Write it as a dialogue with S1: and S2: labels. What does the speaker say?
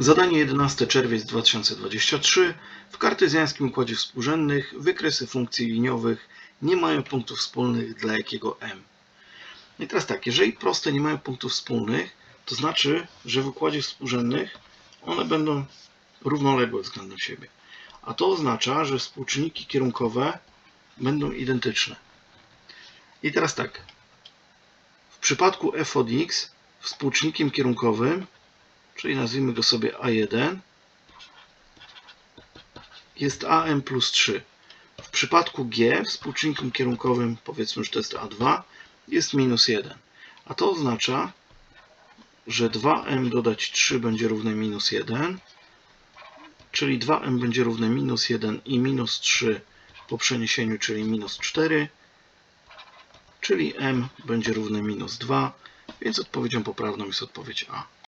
S1: Zadanie 11 czerwiec 2023. W kartezjańskim układzie współrzędnych wykresy funkcji liniowych nie mają punktów wspólnych dla jakiego m. No I teraz tak, jeżeli proste nie mają punktów wspólnych, to znaczy, że w układzie współrzędnych one będą równoległe względem siebie. A to oznacza, że współczynniki kierunkowe będą identyczne. I teraz tak. W przypadku f od x współczynnikiem kierunkowym, czyli nazwijmy go sobie a1, jest am plus 3. W przypadku g współczynnikiem kierunkowym, powiedzmy, że to jest a2, jest minus 1. A to oznacza, że 2m dodać 3 będzie równe minus 1, czyli 2m będzie równe minus 1 i minus 3 po przeniesieniu, czyli minus 4, czyli m będzie równe minus 2, więc odpowiedzią poprawną jest odpowiedź A.